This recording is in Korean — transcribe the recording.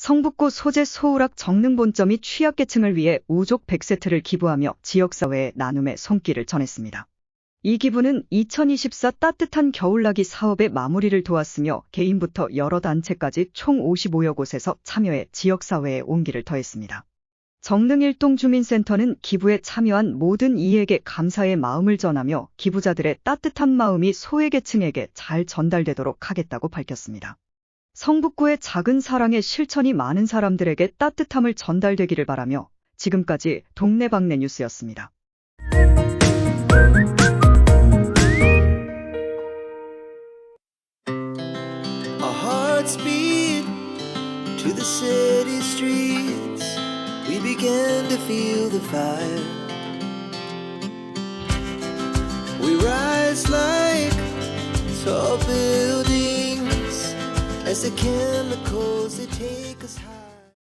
성북구 소재 소울학 정능 본점이 취약계층을 위해 우족 100세트를 기부하며 지역사회에 나눔의 손길을 전했습니다. 이 기부는 2024 따뜻한 겨울나기 사업의 마무리를 도왔으며 개인부터 여러 단체까지 총 55여 곳에서 참여해 지역사회에 온기를 더했습니다. 정능 일동 주민센터는 기부에 참여한 모든 이에게 감사의 마음을 전하며 기부자들의 따뜻한 마음이 소외계층에게 잘 전달되도록 하겠다고 밝혔습니다. 성북구의 작은 사랑의 실천이 많은 사람들에게 따뜻함을 전달되기를 바라며 지금까지 동네방네 뉴스였습니다. Tall buildings as the chemicals they take us high.